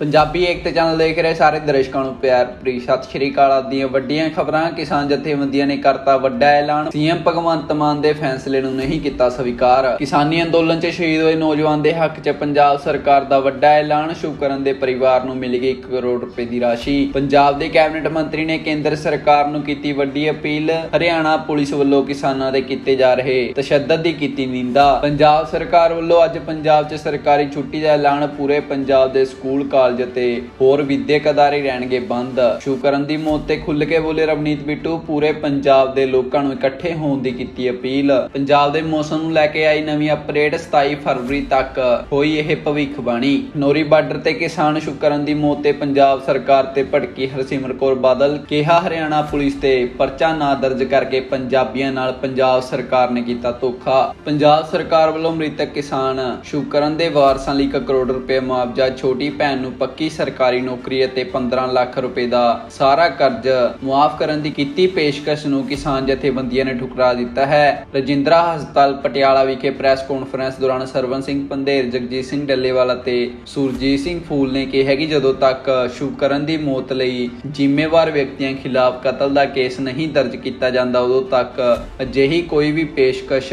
ਪੰਜਾਬੀ ਏਕਤਾ channel ਦੇਖ ਰਹੇ ਸਾਰੇ ਦਰਸ਼ਕਾਂ ਨੂੰ ਪਿਆਰ ਭਰੀ ਸਤਿ ਸ਼੍ਰੀ ਅਕਾਲ ਆਪ ਵੱਡੀਆਂ ਖਬਰਾਂ। ਕਿਸਾਨ ਜਥੇਬੰਦੀਆਂ ਨੇ ਕਰਤਾ ਵੱਡਾ ਐਲਾਨ। ਸੀਐਮ ਭਗਵੰਤ ਮਾਨ ਦੇ ਫੈਸਲੇ ਨੂੰ ਨਹੀਂ ਕੀਤਾ ਸਵੀਕਾਰ। ਕਿਸਾਨੀ ਅੰਦੋਲਨ 'ਚ ਸ਼ਹੀਦ ਹੋਏ ਨੌਜਵਾਨ ਦੇ ਹੱਕ 'ਚ ਪੰਜਾਬ ਸਰਕਾਰ ਦਾ ਵੱਡਾ ਐਲਾਨ। ਸ਼ੁਕਰਨ ਦੇ ਪਰਿਵਾਰ ਨੂੰ ਮਿਲੇਗੀ 1 ਕਰੋੜ ਰੁਪਏ ਦੀ ਰਾਸ਼ੀ। ਪੰਜਾਬ ਦੇ ਕੈਬਨਿਟ ਮੰਤਰੀ ਨੇ ਕੇਂਦਰ ਸਰਕਾਰ ਨੂੰ ਕੀਤੀ ਵੱਡੀ ਅਪੀਲ। ਹਰਿਆਣਾ ਪੁਲਿਸ ਵੱਲੋਂ ਕਿਸਾਨਾਂ ਦੇ ਕੀਤੇ ਜਾ ਰਹੇ ਤਸ਼ੱਦਦ ਦੀ ਕੀਤੀ ਨਿੰਦਾ। ਪੰਜਾਬ ਸਰਕਾਰ ਵੱਲੋਂ ਅੱਜ ਪੰਜਾਬ 'ਚ ਸਰਕਾਰੀ ਛੁੱਟੀ ਦਾ ਐਲਾਨ। ਪੂਰੇ ਪੰਜਾਬ ਦੇ ਸਕੂਲ ਕਾਲਜ ਅਤੇ ਹੋਰ ਵਿਦਿਅਕ ਅਦਾਰੇ ਰਹਿਣਗੇ ਬੰਦ। ਸ਼ੁਕਰਨ ਦੀ ਮੌਤ ਤੇ ਖੁੱਲ੍ਹ ਕੇ ਬੋਲੇ ਰਵਨੀਤ ਬਿੱਟੂ, ਪੂਰੇ ਪੰਜਾਬ ਦੇ ਲੋਕਾਂ ਨੂੰ ਇਕੱਠੇ ਹੋਣ ਦੀ ਕੀਤੀ ਅਪੀਲ। ਪੰਜਾਬ ਦੇ ਮੌਸਮ ਨੂੰ ਲੈ ਕੇ ਆਈ ਨਵੀਂ ਅਪਡੇਟ 27 ਫਰਵਰੀ ਤੱਕ। ਹੋਈ ਇਹ ਭਵਿੱਖਬਾਣੀ। ਨੋਰੀ ਬਾਰਡਰ ਤੇ ਕਿਸਾਨ ਸ਼ੁਕਰਨ ਦੀ ਮੌਤ ਤੇ ਪੰਜਾਬ ਸਰਕਾਰ ਤੇ ਭੜਕੀ ਹਰਸਿਮਰਤ ਕੌਰ ਬਾਦਲ, ਕਿਹਾ ਹਰਿਆਣਾ ਪੁਲਿਸ ਤੇ ਪਰਚਾ ਨਾ ਦਰਜ ਕਰਕੇ ਪੰਜਾਬੀਆਂ ਨਾਲ ਪੰਜਾਬ ਸਰਕਾਰ ਨੇ ਕੀਤਾ ਧੋਖਾ। ਪੰਜਾਬ ਸਰਕਾਰ ਵੱਲੋਂ ਮ੍ਰਿਤਕ ਕਿਸਾਨ ਸ਼ੁਕਰਨ ਦੇ ਵਾਰਸਾਂ ਲਈ 1 ਕਰੋੜ ਰੁਪਏ ਮੁਆਵਜ਼ਾ, ਛੋਟੀ ਭੈਣ ਨੂੰ ਪੱਕੀ ਸਰਕਾਰੀ ਨੌਕਰੀ ਅਤੇ 15 ਲੱਖ ਰੁਪਏ ਦਾ ਸਾਰਾ ਕਰਜ਼ ਮੁਆਫ ਕਰਨ ਦੀ ਕੀਤੀ ਪੇਸ਼ਕਸ਼ ਨੂੰ ਕਿਸਾਨ ਜਥੇਬੰਦੀਆਂ ਨੇ ਠੁਕਰਾ ਦਿੱਤਾ ਹੈ। ਰਜਿੰਦਰਾ ਹਸਪਤਾਲ ਪਟਿਆਲਾ ਵਿਖੇ ਪ੍ਰੈਸ ਕਾਨਫਰੰਸ ਦੌਰਾਨ ਸਰਵਨ ਸਿੰਘ ਪੰਧੇਰ, ਜਗਜੀਤ ਸਿੰਘ ਡੱਲੇਵਾਲ ਅਤੇ ਸੁਰਜੀਤ ਸਿੰਘ ਫੂਲ ਨੇ ਕਿਹਾ ਕਿ ਜਦੋਂ ਤੱਕ ਸ਼ੁਭਕਰਨ ਦੀ ਮੌਤ ਲਈ ਜ਼ਿੰਮੇਵਾਰ ਵਿਅਕਤੀਆਂ ਖਿਲਾਫ ਕਤਲ ਦਾ ਕੇਸ ਨਹੀਂ ਦਰਜ ਕੀਤਾ ਜਾਂਦਾ, ਉਦੋਂ ਤੱਕ ਅਜਿਹੀ ਕੋਈ ਵੀ ਪੇਸ਼ਕਸ਼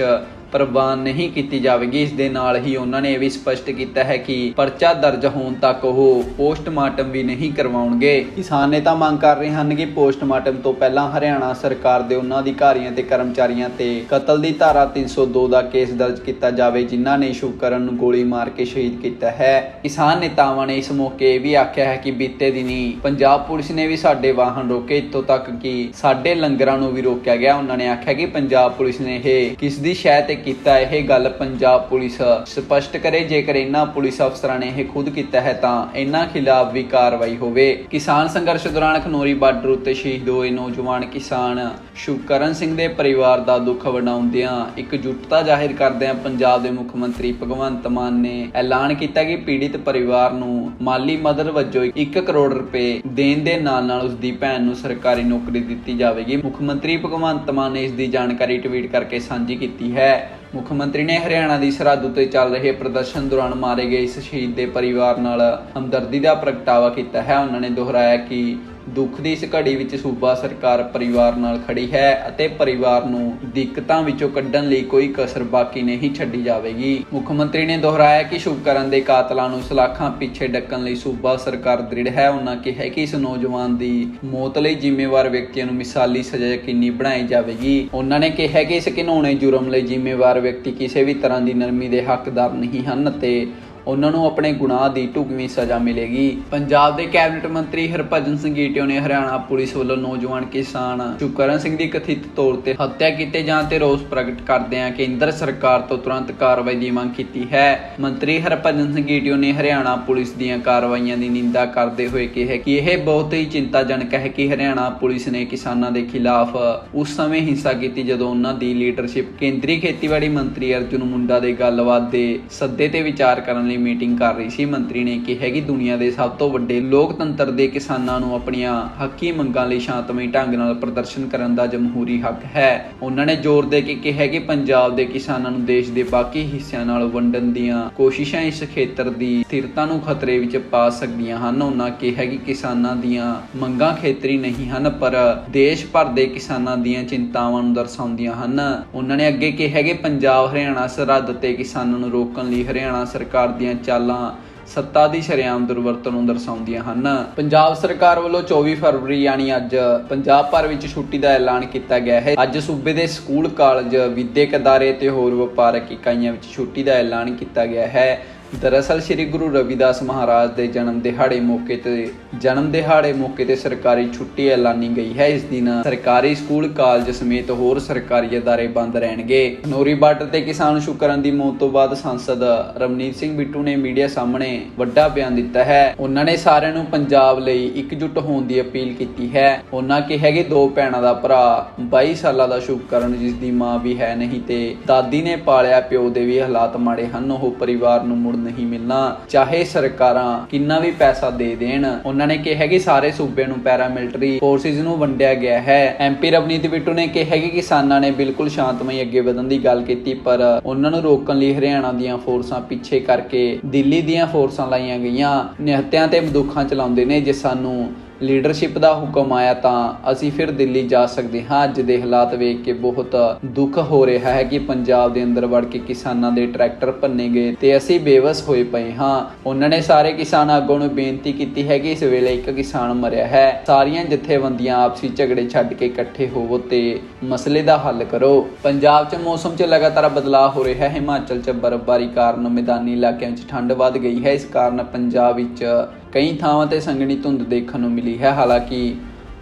ਪ੍ਰਵਾਨ ਨਹੀਂ ਕੀਤੀ ਜਾਵੇਗੀ। ਇਸ ਦੇ ਨਾਲ ਹੀ ਉਹਨਾਂ ਨੇ ਇਹ ਵੀ ਸਪਸ਼ਟ ਕੀਤਾ ਹੈ ਕਿ ਪਰਚਾ ਦਰਜ ਹੋਣ ਤੱਕ ਉਹ ਪੋਸਟਮਾਰਟਮ ਵੀ ਨਹੀਂ ਕਰਵਾਉਣਗੇ। ਕਿਸਾਨ ਨੇਤਾ ਮੰਗ ਕਰ ਰਹੇ ਹਨ ਕਿ ਪੋਸਟਮਾਰਟਮ ਤੋਂ ਪਹਿਲਾਂ ਹਰਿਆਣਾ ਸਰਕਾਰ ਦੇ ਉਹਨਾਂ ਅਧਿਕਾਰੀਆਂ ਤੇ ਕਰਮਚਾਰੀਆਂ ਤੇ ਕਤਲ ਦੀ ਧਾਰਾ 302 ਦਾ ਕੇਸ ਦਰਜ ਕੀਤਾ ਜਾਵੇ, ਜਿਨ੍ਹਾਂ ਨੇ ਸ਼ੁਕਰਨ ਨੂੰ ਗੋਲੀ ਮਾਰ ਕੇ ਸ਼ਹੀਦ ਕੀਤਾ ਹੈ। ਕਿਸਾਨ ਨੇਤਾਵਾਂ ਨੇ ਇਸ ਮੌਕੇ ਇਹ ਵੀ ਆਖਿਆ ਹੈ ਕਿ ਬੀਤੇ ਦਿਨੀ ਪੰਜਾਬ ਪੁਲਿਸ ਨੇ ਵੀ ਸਾਡੇ ਵਾਹਨ ਰੋਕੇ। ਇੱਥੋਂ ਤੱਕ ਕਿ ਸਾਡੇ ਲੰਗਰਾਂ ਨੂੰ ਵੀ ਰੋਕਿਆ ਗਿਆ। ਉਹਨਾਂ ਨੇ ਆਖਿਆ ਕਿ ਪੰਜਾਬ ਪੁਲਿਸ ਨੇ ਇਹ ਕਿਸ ਦੀ ਸ਼ਹਿ ਤੇ ਕੀਤਾ ਇਹ ਗੱਲ ਪੰਜਾਬ ਪੁਲਿਸ ਸਪਸ਼ਟ ਕਰੇ। ਜੇਕਰ ਇਹਨਾਂ ਪੁਲਿਸ ਅਫਸਰਾਂ ਨੇ ਇਹ ਖੁਦ ਕੀਤਾ ਹੈ ਤਾਂ ਇਹਨਾਂ ਖਿਲਾਫ ਵੀ ਕਾਰਵਾਈ ਹੋਵੇ। ਕਿਸਾਨ ਸੰਘਰਸ਼ ਦੌਰਾਨ ਖਨੋਰੀ ਬਾਰਡਰ ਉੱਤੇ ਸ਼ਹੀਦ ਹੋਏ ਨੌਜਵਾਨ ਕਿਸਾਨ ਸ਼ੁਕਰਨ ਸਿੰਘ ਦੇ ਪਰਿਵਾਰ ਦਾ ਦੁੱਖ ਵਡਾਉਂਦਿਆਂ ਇਕਜੁੱਟਤਾ ਜ਼ਾਹਿਰ ਕਰਦਿਆਂ ਪੰਜਾਬ ਦੇ ਮੁੱਖ ਮੰਤਰੀ ਭਗਵੰਤ ਮਾਨ ਨੇ ਐਲਾਨ ਕੀਤਾ ਕਿ ਪੀੜਿਤ ਪਰਿਵਾਰ ਨੂੰ ਮਾਲੀ ਮਦਦ ਵਜੋਂ 1 ਕਰੋੜ ਰੁਪਏ ਦੇਣ ਦੇ ਨਾਲ ਨਾਲ ਉਸ ਦੀ ਭੈਣ ਨੂੰ ਸਰਕਾਰੀ ਨੌਕਰੀ ਦਿੱਤੀ ਜਾਵੇਗੀ। ਮੁੱਖ ਮੰਤਰੀ ਭਗਵੰਤ ਮਾਨ ਨੇ ਇਸ ਦੀ ਜਾਣਕਾਰੀ ਟਵੀਟ ਕਰਕੇ ਸਾਂਝੀ ਕੀਤੀ ਹੈ। ਮੁੱਖ ਮੰਤਰੀ ਨੇ ਹਰਿਆਣਾ ਦੀ ਸਰਹੱਦ ਉੱਤੇ ਚੱਲ ਰਹੇ ਪ੍ਰਦਰਸ਼ਨ ਦੌਰਾਨ ਮਾਰੇ ਗਏ ਇਸ ਸ਼ਹੀਦ ਦੇ ਪਰਿਵਾਰ ਨਾਲ ਹਮਦਰਦੀ ਦਾ ਪ੍ਰਗਟਾਵਾ ਕੀਤਾ ਹੈ। ਉਹਨਾਂ ਨੇ ਦੁਹਰਾਇਆ ਕਿ ਦੁੱਖ ਦੀ ਇਸ ਘੜੀ ਵਿੱਚ ਸੂਬਾ ਸਰਕਾਰ ਪਰਿਵਾਰ ਨਾਲ ਖੜੀ ਹੈ ਅਤੇ ਪਰਿਵਾਰ ਨੂੰ ਦਿੱਕਤਾਂ ਵਿੱਚੋਂ ਕੱਢਣ ਲਈ ਕੋਈ ਕਸਰ ਬਾਕੀ ਨਹੀਂ ਛੱਡੀ ਜਾਵੇਗੀ। ਮੁੱਖ ਮੰਤਰੀ ਨੇ ਦੁਹਰਾਇਆ ਕਿ ਸ਼ੁਭਕਰਨ ਦੇ ਕਾਤਲਾਂ ਨੂੰ ਸਲਾਖਾਂ ਪਿੱਛੇ ਡੱਕਣ ਲਈ ਸੂਬਾ ਸਰਕਾਰ ਦ੍ਰਿੜ ਹੈ। ਉਹਨਾਂ ਕਿਹਾ ਕਿ ਇਸ ਨੌਜਵਾਨ ਦੀ ਮੌਤ ਲਈ ਜ਼ਿੰਮੇਵਾਰ ਵਿਅਕਤੀਆਂ ਨੂੰ ਮਿਸਾਲੀ ਸਜ਼ਾ ਯਕੀਨੀ ਬਣਾਈ ਜਾਵੇਗੀ। ਉਹਨਾਂ ਨੇ ਕਿਹਾ ਕਿ ਇਸ ਘਿਨੌਣੇ ਜੁਰਮ ਲਈ ਜ਼ਿੰਮੇਵਾਰ ਵਿਅਕਤੀ ਕਿਸੇ ਵੀ ਤਰ੍ਹਾਂ ਦੀ ਨਰਮੀ ਦੇ ਹੱਕਦਾਰ ਨਹੀਂ ਹਨ ਅਤੇ ਉਹਨਾਂ ਨੂੰ ਆਪਣੇ ਗੁਨਾਹ ਦੀ ਢੁਕਵੀਂ ਸਜ਼ਾ ਮਿਲੇਗੀ। ਪੰਜਾਬ ਦੇ ਕੈਬਨਿਟ ਮੰਤਰੀ ਹਰਭਜਨ ਸਿੰਘ ਈਟਿਓ ਨੇ ਹਰਿਆਣਾ ਪੁਲਿਸ ਵੱਲੋਂ ਨੌਜਵਾਨ ਕਿਸਾਨ ਸ਼ੁਕਰਨ ਸਿੰਘ ਦੀ ਕਥਿਤ ਤੌਰ ਤੇ ਹੱਤਿਆ ਕੀਤੇ ਜਾਣ ਤੇ ਰੋਸ ਪ੍ਰਗਟ ਕਰਦਿਆਂ ਕੇਂਦਰ ਸਰਕਾਰ ਤੋਂ ਤੁਰੰਤ ਕਾਰਵਾਈ ਦੀ ਮੰਗ ਕੀਤੀ ਹੈ। ਮੰਤਰੀ ਹਰਭਜਨ ਸਿੰਘ ਈਟਿਓ ਨੇ ਹਰਿਆਣਾ ਪੁਲਿਸ ਦੀਆਂ ਕਾਰਵਾਈਆਂ ਦੀ ਨਿੰਦਾ ਕਰਦੇ ਹੋਏ ਕਿਹਾ ਕਿ ਇਹ ਬਹੁਤ ਹੀ ਚਿੰਤਾਜਨਕ ਹੈ ਕਿ ਹਰਿਆਣਾ ਪੁਲਿਸ ਨੇ ਕਿਸਾਨਾਂ ਦੇ ਖਿਲਾਫ ਉਸ ਸਮੇਂ ਹਿੰਸਾ ਕੀਤੀ ਜਦੋਂ ਉਹਨਾਂ ਦੀ ਲੀਡਰਸ਼ਿਪ ਕੇਂਦਰੀ ਖੇਤੀਬਾੜੀ ਮੰਤਰੀ ਅਰਜੁਨ ਮੁੰਡਾ ਦੇ ਗੱਲਬਾਤ ਦੇ ਸੱਦੇ ਤੇ ਵਿਚਾਰ ਕਰਨ ਲਈ ਮੀਟਿੰਗ ਕਰ ਰਹੀ ਸੀ। ਮੰਤਰੀ ਨੇ ਕਿਹਾ ਕਿ ਦੁਨੀਆ ਦੇ ਸਭ ਤੋਂ ਵੱਡੇ ਲੋਕਤੰਤਰ ਦੇ ਕਿਸਾਨਾਂ ਨੂੰ ਆਪਣੀਆਂ ਹੱਕੀ ਮੰਗਾਂ ਲਈ ਸ਼ਾਂਤਮਈ ਢੰਗ ਨਾਲ ਪ੍ਰਦਰਸ਼ਨ ਕਰਨ ਦਾ ਜਮਹੂਰੀ ਹੱਕ ਹੈ। ਉਹਨਾਂ ਨੇ ਜ਼ੋਰ ਦੇ ਕੇ ਕਿਹਾ ਕਿ ਪੰਜਾਬ ਦੇ ਕਿਸਾਨਾਂ ਨੂੰ ਦੇਸ਼ ਦੇ ਬਾਕੀ ਹਿੱਸਿਆਂ ਨਾਲ ਵੰਡਣ ਦੀਆਂ ਕੋਸ਼ਿਸ਼ਾਂ ਇਸ ਖੇਤਰ ਦੀ ਸਥਿਰਤਾ ਨੂੰ ਖਤਰੇ ਵਿੱਚ ਪਾ ਸਕਦੀਆਂ ਹਨ। ਉਹਨਾਂ ਕਿਹਾ ਕਿ ਕਿਸਾਨਾਂ ਦੀਆਂ ਮੰਗਾਂ ਖੇਤਰੀ ਨਹੀਂ ਹਨ, ਪਰ ਦੇਸ਼ ਭਰ ਦੇ ਕਿਸਾਨਾਂ ਦੀਆਂ ਚਿੰਤਾਵਾਂ ਨੂੰ ਦਰਸਾਉਂਦੀਆਂ ਹਨ। ਉਹਨਾਂ ਨੇ ਅੱਗੇ ਕਿਹਾ ਕਿ ਪੰਜਾਬ ਹਰਿਆਣਾ ਸਰਹੱਦ ਤੇ ਕਿਸਾਨਾਂ ਨੂੰ ਰੋਕਣ ਲਈ ਹਰਿਆਣਾ ਸਰਕਾਰ ਦੀ ਦੀਆਂ ਚਾਲਾਂ ਸੱਤਾ ਦੀ ਸ਼ਰੇਆਮ ਦੁਰਵਰਤੋਂ ਨੂੰ ਦਰਸਾਉਂਦੀਆਂ ਹਨ। ਪੰਜਾਬ ਸਰਕਾਰ ਵੱਲੋਂ 24 ਫਰਵਰੀ ਯਾਨੀ ਅੱਜ ਪੰਜਾਬ ਭਰ ਵਿੱਚ ਛੁੱਟੀ ਦਾ ਐਲਾਨ ਕੀਤਾ ਗਿਆ ਹੈ। ਅੱਜ ਸੂਬੇ ਦੇ ਸਕੂਲ, ਕਾਲਜ, ਵਿਦਿਅਕ ਅਦਾਰੇ ਤੇ ਹੋਰ ਵਪਾਰਕ ਇਕਾਈਆਂ ਵਿੱਚ ਛੁੱਟੀ ਦਾ ਐਲਾਨ ਕੀਤਾ ਗਿਆ ਹੈ। ਦਰਅਸਲ ਸ੍ਰੀ ਗੁਰੂ ਰਵਿਦਾਸ ਮਹਾਰਾਜ ਦੇ ਜਨਮ ਦਿਹਾੜੇ ਮੌਕੇ ਤੇ, ਜਨਮ ਦਿਹਾੜੇ ਮੌਕੇ ਤੇ ਸਰਕਾਰੀ ਛੁੱਟੀ ਐਲਾਨੀ ਗਈ ਹੈ। ਇਸ ਦਿਨ ਸਰਕਾਰੀ ਸਕੂਲ, ਕਾਲਜ ਸਮੇਤ ਹੋਰ ਸਰਕਾਰੀ ਅਦਾਰੇ ਬੰਦ ਰਹਿਣਗੇ। ਨੋਰੀ ਬਾਰਡਰ ਤੇ ਕਿਸਾਨ ਸ਼ੁਕਰਨ ਦੀ ਮੌਤ ਤੋਂ ਬਾਅਦ ਸੰਸਦ ਰਮਨੀਤ ਸਿੰਘ ਬਿੱਟੂ ਨੇ ਮੀਡੀਆ ਸਾਹਮਣੇ ਵੱਡਾ ਬਿਆਨ ਦਿੱਤਾ ਹੈ। ਉਹਨਾਂ ਨੇ ਸਾਰਿਆਂ ਨੂੰ ਪੰਜਾਬ ਲਈ ਇਕਜੁੱਟ ਹੋਣ ਦੀ ਅਪੀਲ ਕੀਤੀ ਹੈ। ਉਹਨਾਂ ਕਿਹਾ ਕਿ ਦੋ ਭੈਣਾਂ ਦਾ ਭਰਾ 22 ਸਾਲਾਂ ਦਾ ਸ਼ੁਕਰਨ ਜਿਸ ਦੀ ਮਾਂ ਵੀ ਹੈ ਨਹੀਂ ਤੇ ਦਾਦੀ ਨੇ ਪਾਲਿਆ, ਪਿਓ ਦੇ ਵੀ ਹਾਲਾਤ ਮਾੜੇ ਹਨ। ਉਹ ਪਰਿਵਾਰ ਨੂੰ ਮੁੜ ਨਹੀਂ ਮਿਲਣਾ। ਚਾਹੇ ਸਰਕਾਰਾਂ ਕਿੰਨਾ ਵੀ ਪੈਸਾ ਦੇ ਦੇਣ, ਉਹਨਾਂ ਨੇ ਕਿਹਾ ਕਿ ਸਾਰੇ ਸੂਬੇ ਨੂੰ ਪੈਰਾਮਿਲਟਰੀ ਫੋਰਸਿਸ ਨੂੰ ਵੰਡਿਆ ਗਿਆ ਹੈ। ਐਮਪੀ ਰਵਨੀਤ ਬਿੱਟੂ ਨੇ ਕਿਹਾ ਕਿ ਕਿਸਾਨਾਂ ਨੇ ਬਿਲਕੁਲ ਸ਼ਾਂਤਮਈ ਅੱਗੇ ਵਧਣ ਦੀ ਗੱਲ ਕੀਤੀ, ਪਰ ਉਹਨਾਂ ਨੂੰ ਰੋਕਣ ਲਈ ਹਰਿਆਣਾ ਦੀਆਂ ਫੋਰਸਾਂ ਪਿੱਛੇ ਕਰਕੇ ਦਿੱਲੀ ਦੀਆਂ ਫੋਰਸਾਂ ਲਾਈਆਂ ਗਈਆਂ। ਨਿਹੱਤਿਆਂ ਤੇ ਬੰਦੂਕਾਂ ਚਲਾਉਂਦੇ ਨੇ, ਜੇ ਸਾਨੂੰ ਲੀਡਰਸ਼ਿਪ ਦਾ ਹੁਕਮ ਆਇਆ ਤਾਂ ਅਸੀਂ ਫਿਰ ਦਿੱਲੀ ਜਾ ਸਕਦੇ ਹਾਂ। ਅੱਜ ਦੇ ਹਾਲਾਤ ਵੇਖ ਕੇ ਬਹੁਤ ਦੁੱਖ ਹੋ ਰਿਹਾ ਹੈ ਕਿ ਪੰਜਾਬ ਦੇ ਅੰਦਰ ਵੜ ਕੇ ਕਿਸਾਨਾਂ ਦੇ ਟਰੈਕਟਰ ਭੰਨੇ ਗਏ ਤੇ ਅਸੀਂ ਬੇਵਸ ਹੋਏ ਪਏ ਹਾਂ। ਉਹਨਾਂ ਨੇ ਸਾਰੇ ਕਿਸਾਨ ਆਗੂਆਂ ਨੂੰ ਬੇਨਤੀ ਕੀਤੀ ਹੈ ਕਿ ਇਸ ਵੇਲੇ ਇੱਕ ਕਿਸਾਨ ਮਰਿਆ ਹੈ। ਸਾਰੀਆਂ ਜਥੇਬੰਦੀਆਂ ਆਪਸੀ ਝਗੜੇ ਛੱਡ ਕੇ ਇਕੱਠੇ ਹੋਵੋ ਤੇ ਮਸਲੇ ਦਾ ਹੱਲ ਕਰੋ। ਪੰਜਾਬ 'ਚ ਮੌਸਮ 'ਚ ਲਗਾਤਾਰ ਬਦਲਾਅ ਹੋ ਰਿਹਾ ਹੈ। ਹਿਮਾਚਲ 'ਚ ਬਰਫ਼ਬਾਰੀ ਕਾਰਨ ਮੈਦਾਨੀ ਇਲਾਕਿਆਂ 'ਚ ਠੰਡ ਵੱਧ ਗਈ ਹੈ। ਇਸ ਕਾਰਨ ਪੰਜਾਬ ਵਿੱਚ ਕਈ ਥਾਵਾਂ ਤੇ ਸੰਘਣੀ ਧੁੰਦ ਦੇਖਣ ਨੂੰ ਮਿਲੀ ਹੈ। ਹਾਲਾਂਕਿ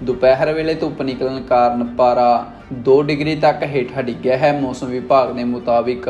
ਦੁਪਹਿਰ ਵੇਲੇ ਧੁੱਪ ਨਿਕਲਣ ਕਾਰਨ ਪਾਰਾ 2 ਡਿਗਰੀ ਤੱਕ ਹੇਠਾਂ ਡਿੱਗਿਆ ਹੈ। ਮੌਸਮ ਵਿਭਾਗ ਦੇ ਮੁਤਾਬਿਕ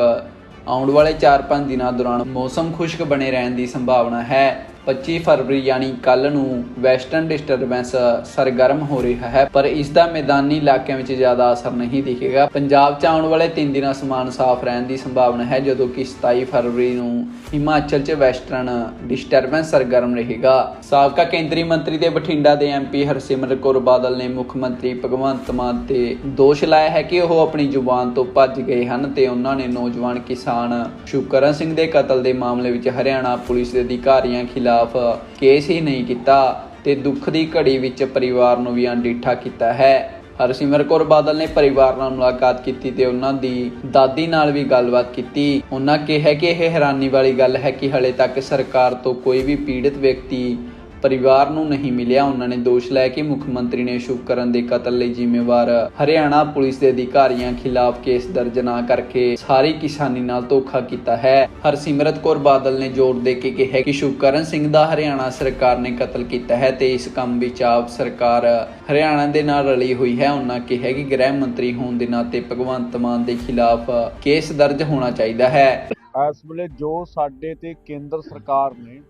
ਆਉਣ ਵਾਲੇ 4-5 ਦਿਨਾਂ ਦੌਰਾਨ ਮੌਸਮ ਖੁਸ਼ਕ ਬਣੇ ਰਹਿਣ ਦੀ ਸੰਭਾਵਨਾ ਹੈ। 25 ਫਰਵਰੀ ਯਾਨੀ ਕੱਲ ਨੂੰ ਵੈਸਟਰਨ ਡਿਸਟਰਬੈਂਸ ਸਰਗਰਮ ਹੋ ਰਿਹਾ ਹੈ, ਪਰ ਇਸ ਦਾ ਮੈਦਾਨੀ ਇਲਾਕਿਆਂ ਵਿੱਚ ਜ਼ਿਆਦਾ ਅਸਰ ਨਹੀਂ ਦਿਖੇਗਾ। ਪੰਜਾਬ 'ਚ ਆਉਣ ਵਾਲੇ 3 ਦਿਨਾਂ ਸਮਾਨ ਸਾਫ਼ ਰਹਿਣ ਦੀ ਸੰਭਾਵਨਾ ਹੈ, ਜਦੋਂ ਕਿ 27 ਫਰਵਰੀ ਨੂੰ ਹਿਮਾਚਲ 'ਚ ਵੈਸਟਰਨ ਡਿਸਟਰਬੈਂਸ ਸਰਗਰਮ ਰਹੇਗਾ। ਸਾਬਕਾ ਕੇਂਦਰੀ ਮੰਤਰੀ ਤੇ ਬਠਿੰਡਾ ਦੇ ਐਮਪੀ ਹਰਸਿਮਰਤ ਕੌਰ ਬਾਦਲ ਨੇ ਮੁੱਖ ਮੰਤਰੀ ਭਗਵੰਤ ਮਾਨ ਤੇ ਦੋਸ਼ ਲਾਇਆ ਹੈ ਕਿ ਉਹ ਆਪਣੀ ਜ਼ੁਬਾਨ ਤੋਂ ਭੱਜ ਗਏ ਹਨ ਤੇ ਉਹਨਾਂ ਨੇ ਨੌਜਵਾਨ ਕਿਸਾਨ ਸ਼ੁਕਰਨ ਸਿੰਘ ਦੇ ਕਤਲ ਦੇ ਮਾਮਲੇ ਵਿੱਚ ਹਰਿਆਣਾ ਪੁਲਿਸ ਦੇ ਅਧਿਕਾਰੀਆਂ ਖਿਲਾਫ ਖਿਲਾਫ਼ ਕੇਸ ਹੀ ਨਹੀਂ ਕੀਤਾ ਤੇ ਦੁੱਖ ਦੀ ਘੜੀ ਵਿੱਚ ਪਰਿਵਾਰ ਨੂੰ ਵੀ ਅਣਡਿੱਠਾ ਕੀਤਾ ਹੈ। ਹਰਸਿਮਰ ਕੌਰ ਬਾਦਲ ਨੇ ਪਰਿਵਾਰ ਨਾਲ ਮੁਲਾਕਾਤ ਕੀਤੀ ਤੇ ਉਹਨਾਂ ਦੀ ਦਾਦੀ ਨਾਲ ਵੀ ਗੱਲਬਾਤ ਕੀਤੀ। ਉਹਨਾਂ ਕਿਹਾ ਕਿ ਇਹ ਹੈਰਾਨੀ ਵਾਲੀ ਗੱਲ ਹੈ ਕਿ ਹਲੇ ਤੱਕ ਸਰਕਾਰ ਤੋਂ ਕੋਈ ਵੀ ਪੀੜਤ ਵਿਅਕਤੀ ਪਰਿਵਾਰ ਨੂੰ ਨਹੀਂ ਮਿਲਿਆ। ਉਹਨਾਂ ਨੇ ਦੋਸ਼ ਲਾਇਆ ਕਿ ਮੁੱਖ ਮੰਤਰੀ ਨੇ ਸ਼ੁਕਰਨ ਦੇ ਕਤਲ ਲਈ ਜ਼ਿੰਮੇਵਾਰ ਹਰਿਆਣਾ ਪੁਲਿਸ ਦੇ ਅਧਿਕਾਰੀਆਂ ਖਿਲਾਫ ਕੇਸ ਦਰਜ ਨਾ ਕਰਕੇ ਸਾਰੀ ਕਿਸਾਨੀ ਨਾਲ ਧੋਖਾ ਕੀਤਾ ਹੈ। ਹਰਸਿਮਰਤ ਕੌਰ ਬਾਦਲ ਨੇ ਜ਼ੋਰ ਦੇ ਕੇ ਕਿਹਾ ਕਿ ਸ਼ੁਕਰਨ ਸਿੰਘ ਦਾ ਹਰਿਆਣਾ ਸਰਕਾਰ ਨੇ ਕਤਲ ਕੀਤਾ ਹੈ ਤੇ ਇਸ ਕੰਮ ਵਿੱਚ ਆਪ ਸਰਕਾਰ ਹਰਿਆਣਾ ਦੇ ਨਾਲ ਰਲੀ ਹੋਈ ਹੈ। ਉਹਨਾਂ ਕਿਹਾ ਕਿ ਗ੍ਰਹਿ ਮੰਤਰੀ ਹੋਣ ਦੇ ਨਾਤੇ ਭਗਵੰਤ ਮਾਨ ਦੇ ਖਿਲਾਫ ਕੇਸ ਦਰਜ ਹੋਣਾ ਚਾਹੀਦਾ ਹੈ। ਇਸ ਵੇਲੇ ਜੋ ਸਾਡੇ ਤੇ ਕੇਂਦਰ ਸਰਕਾਰ ਨੇ